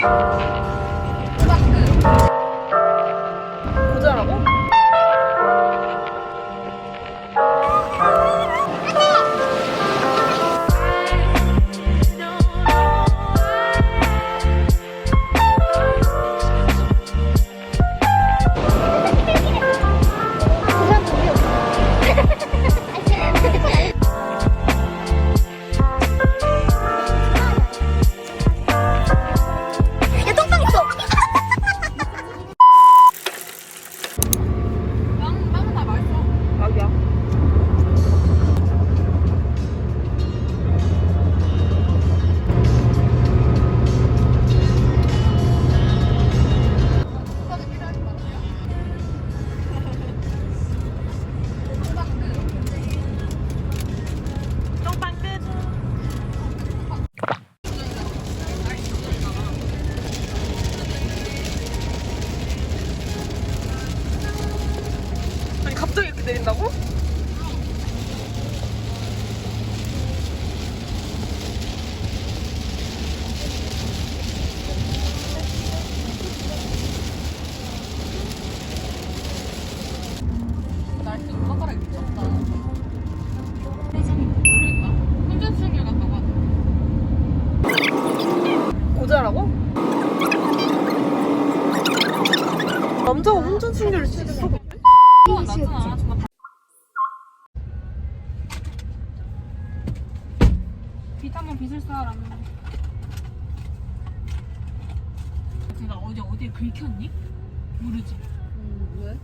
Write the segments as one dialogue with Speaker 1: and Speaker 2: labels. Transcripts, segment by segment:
Speaker 1: 고 갑자기 이렇게 내린다고?
Speaker 2: 또 났잖아. 정말 비타민 빗을 사람. 근데 나 어제 어디에 긁혔니? 모르지.
Speaker 1: 음, 왜?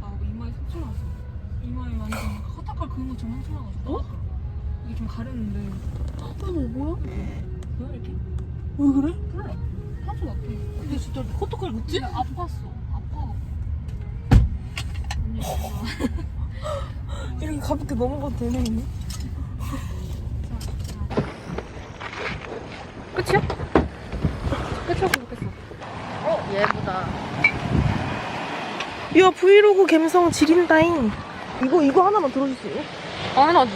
Speaker 2: 나 이마에 상처 났어. 이마에 완전 커터칼 그은 것처럼 상처 나가지고.
Speaker 1: 어?
Speaker 2: 이게 좀 가렸는데.
Speaker 1: 어, 뭐야?
Speaker 2: 뭐야 이렇게?
Speaker 1: 왜 그래?
Speaker 2: 몰라. 상처 났대.
Speaker 1: 근데 진짜 묻지?
Speaker 2: 근데 아팠어. 아파. 언니 좋아.
Speaker 1: 이렇게 가볍게 넘어가도 되네 언니? 끝이야? 끝이었으면 좋겠어
Speaker 3: 예쁘다.
Speaker 1: 야 브이로그 감성 지린다잉 이거 이거 하나만 들어줄 수 있어?
Speaker 2: 당연하지.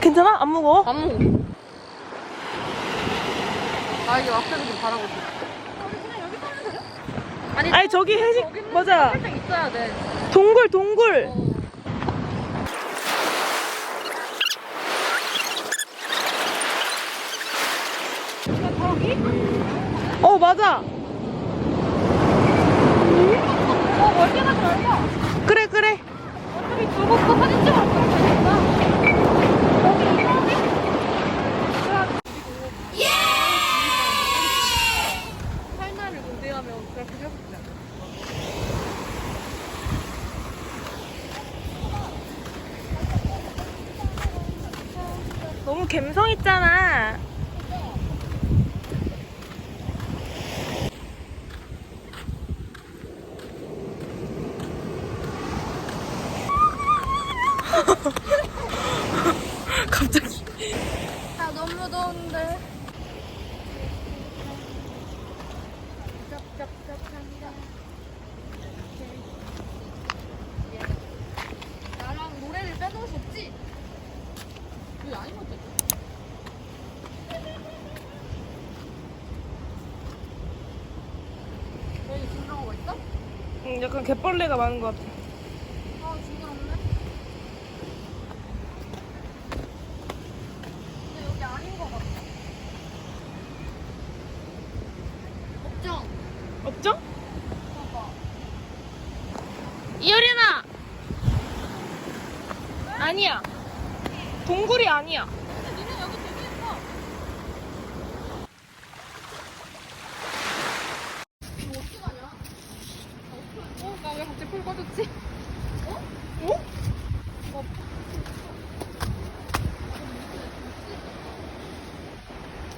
Speaker 1: 괜찮아? 안 무거워?
Speaker 2: 안 먹어. 나 이게 앞에서 좀 바라고 있어. 아니,
Speaker 1: 아니 저기 해식 맞아
Speaker 2: 살짝 있어야 돼.
Speaker 1: 동굴 동굴 어 맞아
Speaker 2: 어, 멀게 가지 말자.
Speaker 1: 그래 그래
Speaker 2: 어차피 죽었어. 사진 찍으러 가니까. 거기 이상하게? 살날을 문대하면 그렇게 해보지 않아.
Speaker 1: 감성 있잖아 갑자기
Speaker 3: 아 너무 더운데.
Speaker 2: 나랑 노래를 빼놓을 수 없지? 왜 아닌 것도 진정하고 있어?
Speaker 1: 음, 약간 갯벌레가 많은 것 같아
Speaker 2: 아 진짜 없네 근데 여기 아닌 것 같아 걱정
Speaker 1: 없죠?
Speaker 2: 봐봐
Speaker 1: 이효린아 아니야 동굴이 아니야
Speaker 2: 근데 니네 여기 되게 예뻐 이거 어떻게 가냐? 어? 나 꺼졌지? 어?
Speaker 1: 어?
Speaker 2: 이거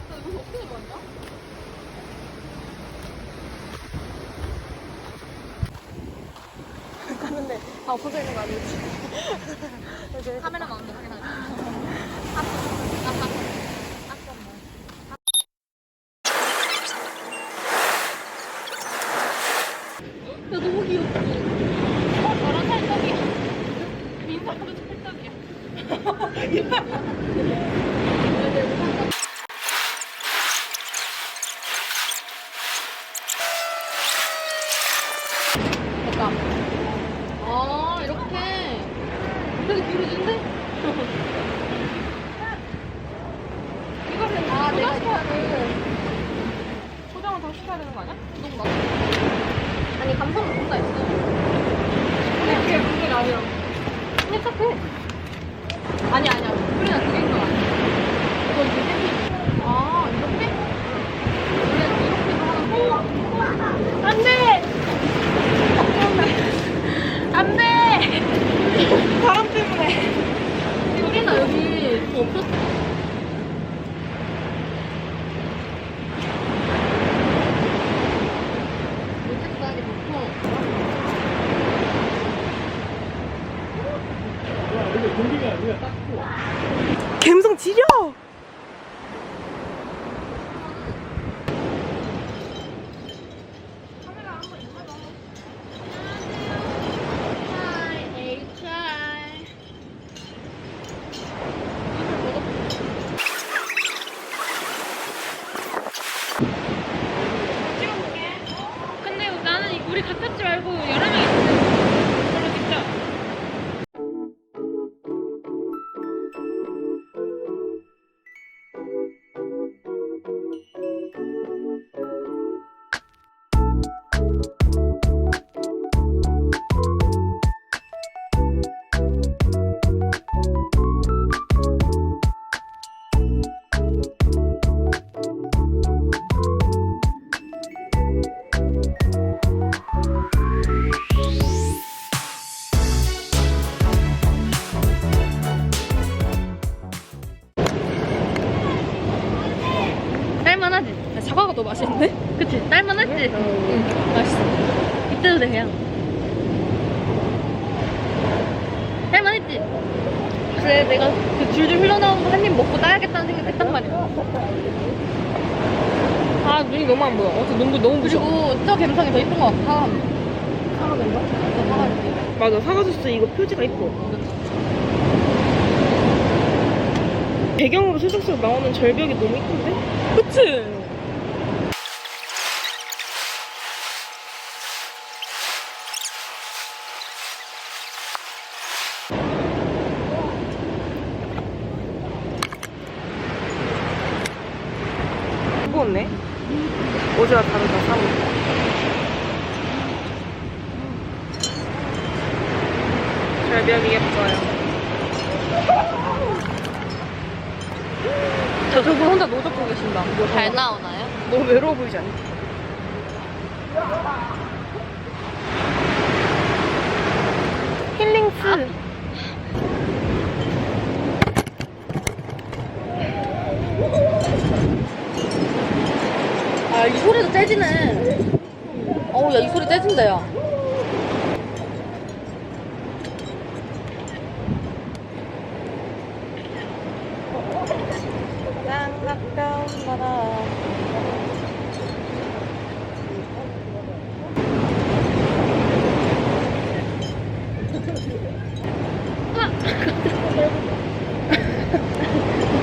Speaker 2: 나 이거 어떻게 들어갔냐?
Speaker 1: 가는데 다 없어져 있는 거 아니지?
Speaker 2: 카메라 나오는데 확인하자 야 너무 귀엽지? 어 저런 찰떡이야 민서도 찰떡이야 이거는
Speaker 3: 아, 내가
Speaker 2: 포장시켜야 돼. 포장을 더 시켜야 되는 거 아니야?
Speaker 3: 너무 많아. 아니, 감성은 뭔가 있어.
Speaker 2: 근데 그게 문제가 아니라.
Speaker 3: 그냥 착해.
Speaker 2: 아니야, 아니야. 소리나 그게 거 아니야? 이건 이렇게 아, 이렇게? 원래 이렇게도 하는 거. 안 돼! 안 돼! 바람 때문에.
Speaker 3: 소리나 여기 뭐 없었어. 색깔이 좋고.
Speaker 1: 갬성 지려!
Speaker 2: 사과가 더 맛있는데?
Speaker 3: 그치? 딸만하지? 응, 맛있어. 이때도 돼, 그냥. 딸만했지? 그래, 내가 그 줄줄 흘러나오는 거한 입 먹고 따야겠다는 생각 했단 말이야.
Speaker 2: 아 눈이 너무 안 보여. 어제 눈도 너무 부셔.
Speaker 3: 그리고 저 감성이 더 이쁜 것 같아, 사과. 저 사과지.
Speaker 1: 맞아, 사과 주스 이거 표지가 이뻐. 배경으로 슬쩍슬쩍 나오는 절벽이 너무 이쁜데? 그치? 무거웠네? 어제와 다르다, 사고. 절벽이 예뻐요. 저 저분 혼자 노젓고 계신다. 뭐
Speaker 3: 잘 나오나요?
Speaker 1: 너무 외로워 보이지 않니? 힐링스.
Speaker 3: 아, 이 소리도 째지네. 어우, 야, 이 소리 째진다, 야.
Speaker 1: 난 가까운 바다.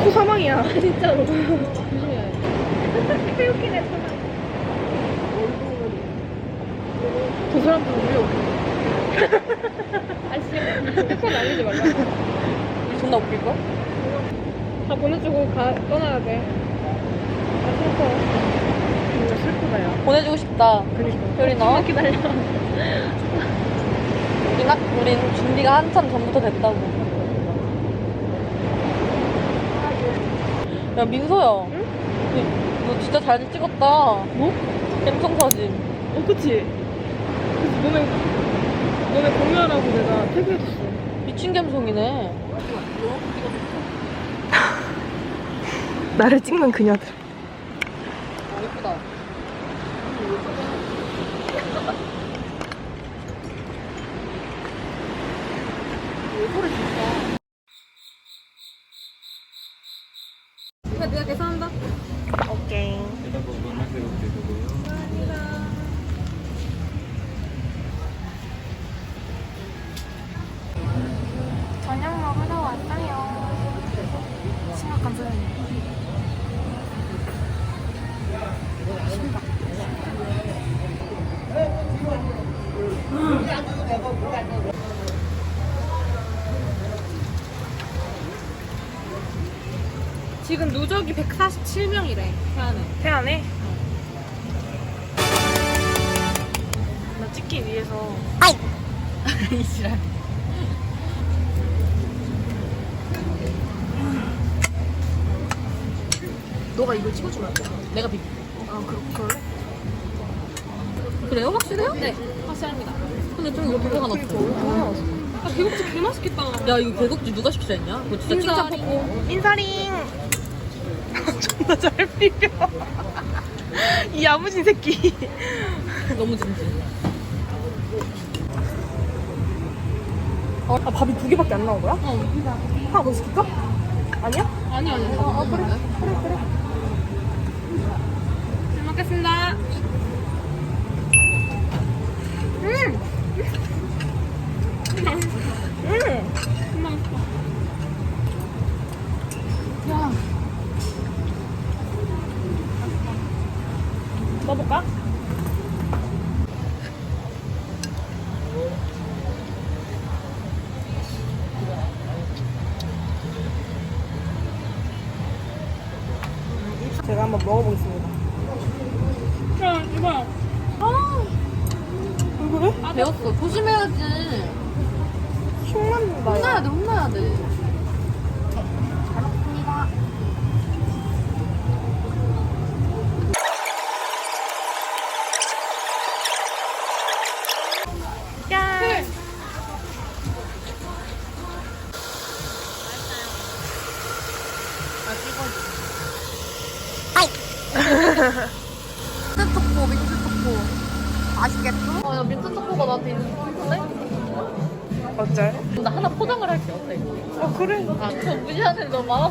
Speaker 1: 코 사망이야.
Speaker 3: 진짜로.
Speaker 2: 저 사람들 울려. 아씨, 핸드폰 알리지 말라고.
Speaker 3: 우리 존나 웃길걸?
Speaker 2: 다 보내주고 가, 떠나야 돼. 아, 슬퍼.
Speaker 1: 진짜 슬프다, 야.
Speaker 3: 보내주고 싶다.
Speaker 1: 그니까.
Speaker 3: 효린아.
Speaker 2: 기다려.
Speaker 3: 우리 나, 우린 준비가 한참 전부터 됐다고. 야, 민서야. 응? 너 진짜 잘 찍었다. 뭐? 갬성 사진.
Speaker 1: 어, 그치? 그래서 너네, 너네 공유하라고 내가 태그해줬어.
Speaker 3: 미친 갬성이네.
Speaker 1: 나를 찍는 그녀들.
Speaker 3: 어, 예쁘다. 왜 소리 진짜.
Speaker 2: 내가, 내가 계산 지금 누적이 147명이래 태안에
Speaker 1: 태안에? 나 찍기 위해서
Speaker 3: 이지랄.
Speaker 1: 너가 이걸 찍어주면 안 돼?
Speaker 3: 내가 비비.
Speaker 1: 아 그, 그럴래?
Speaker 3: 그래요? 확실해요?
Speaker 2: 네 확실합니다
Speaker 3: 근데 좀 이거
Speaker 1: 그러니까
Speaker 3: 나왔어.
Speaker 2: 아 개국지 개 맛있겠다
Speaker 3: 야 이거 개국지 누가 식사했냐? 그거 진짜 칭찬 뽑고.
Speaker 1: 인사링 존나 잘 비벼 이 야무진 새끼
Speaker 3: 너무 진지.
Speaker 1: 아 밥이 두 개밖에 안 나온 거야?
Speaker 2: 어
Speaker 1: 하나 더 시킬까? 아니야?
Speaker 2: 아니 아니 아, 그래
Speaker 1: 그래 그래
Speaker 2: 잘 먹겠습니다
Speaker 1: 음
Speaker 2: 맛있다
Speaker 1: 먹어볼까?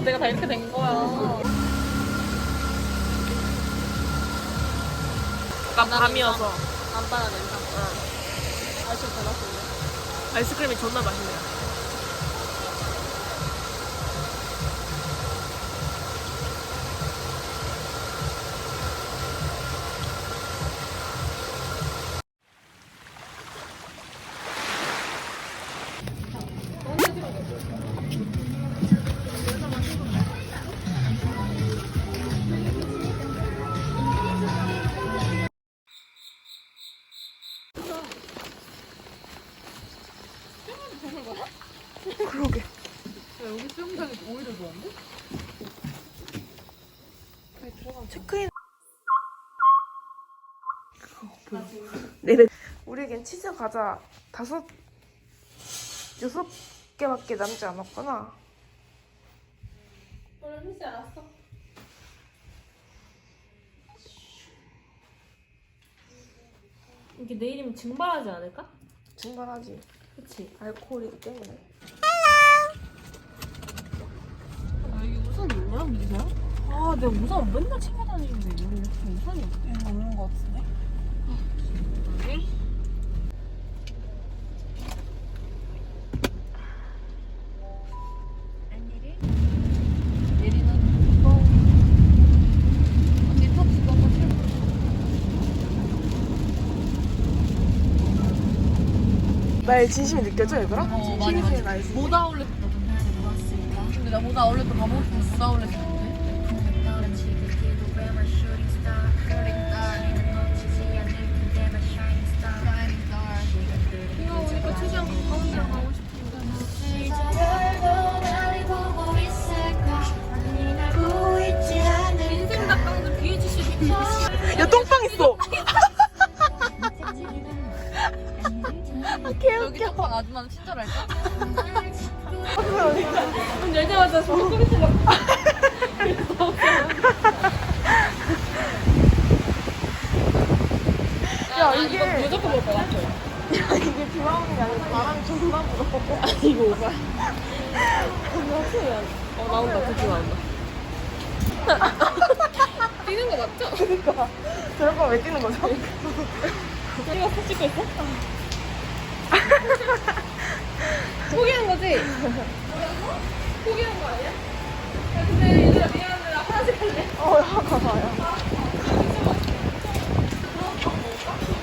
Speaker 3: 내가 다 이렇게 된 거야.
Speaker 1: 나 밤이어서
Speaker 3: 안 따야 된다. 아이스 받았을래?
Speaker 1: 아이스크림이 존나 맛있네요. 그러게.
Speaker 3: 야, 여기 수영장이 오히려 좋은데?
Speaker 1: 체크인. 네네. 우리에겐 치즈 과자 다섯, 여섯 개밖에 남지 않았구나.
Speaker 2: 원래 혹시 알았어? 이게 내일이면 증발하지 않을까?
Speaker 1: 증발하지.
Speaker 2: 그치
Speaker 1: 알코올이기 때문에.
Speaker 2: 아 이게 우산 있냐 민서야? 아 내가 우산 맨날 챙겨 다니는데 오늘 이렇게 우산이 없- 없는 거 같은데?
Speaker 1: 나의 진심이 느껴져, 얘들아?
Speaker 3: 어, 많이 많이. 모다 아울렛. 근데 나 모다 아울렛도 가보고 싶어. 모다 아울렛 여기 턱방 아줌마는 친절할까?
Speaker 2: 문 열자마자 저거 꾸미지 마
Speaker 1: 야, 이게, 야,
Speaker 2: 무조건 먹을 거야
Speaker 1: 이게 비와 오는 게 아니라 바람이 존나 불어.
Speaker 2: 이거 오바 어 나온다 드디어 나온다 뛰는 거 맞죠?
Speaker 1: 그니까. 저럴 거왜 뛰는 거죠?
Speaker 2: 이거 사 찍고 있어? 포기한 거지? 포기한 거 아니야? 야 근데 얘들아 미안한데 나 화장실 갈래?
Speaker 1: 어, 야, 가봐요.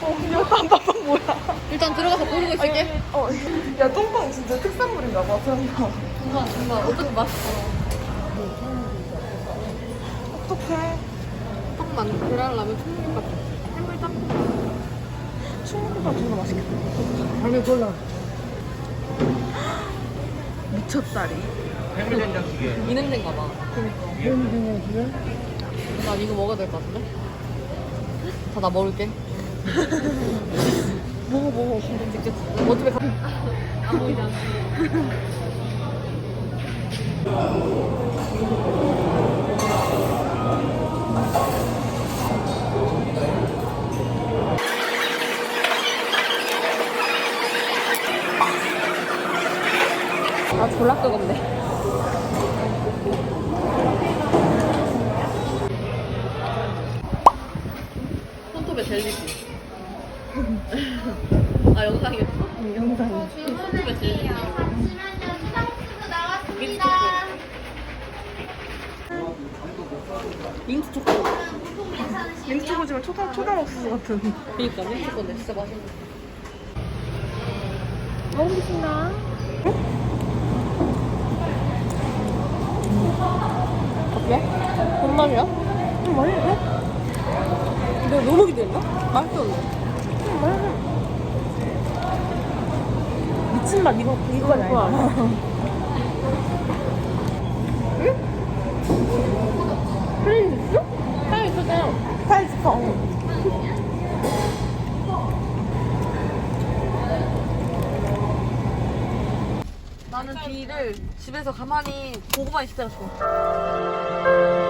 Speaker 1: 어, 이거 땀빵빵 뭐야?
Speaker 3: 일단 들어가서 고르고 있을게.
Speaker 1: 어, 야, 똥빵 진짜 특산물인가 봐, 설마.
Speaker 3: 정말 정말 어떻게 맛있어? 떡만 계란라면 충무김 같은 해물 짬뽕
Speaker 1: 충무김밥 존나 맛있겠다.
Speaker 4: 당면 골라.
Speaker 1: 미쳤다리.
Speaker 4: 해물된장찌개.
Speaker 3: 이 냄새인가 봐
Speaker 4: 해물된장찌개?
Speaker 3: 나 이거 먹어야 될 것 같은데? 다 나 먹을게
Speaker 1: 먹어 먹어.
Speaker 3: 직접 어차피 가... 안 보이잖아
Speaker 1: 아 졸라 뜨겁네.
Speaker 3: 손톱에 젤리지 아 영상이었어?
Speaker 1: 영상.
Speaker 3: 손톱에 젤리지
Speaker 1: 민트 초코. 민트 초코지만 초당 초당 옥수수 같은.
Speaker 3: 그니까 민트 건데 진짜 맛있네
Speaker 1: 먹겠습니다. 어때? 뭔 맛이야? 음, 맛있네. 내가 너무 기대했나? 맛있었네. 음, 맛있네. 미친 맛 이거 이건 아니야. 응? 플레이 있어?
Speaker 3: 사연 있었잖아
Speaker 1: 파
Speaker 3: 나는 비를 집에서 가만히 보고만 때가 좋아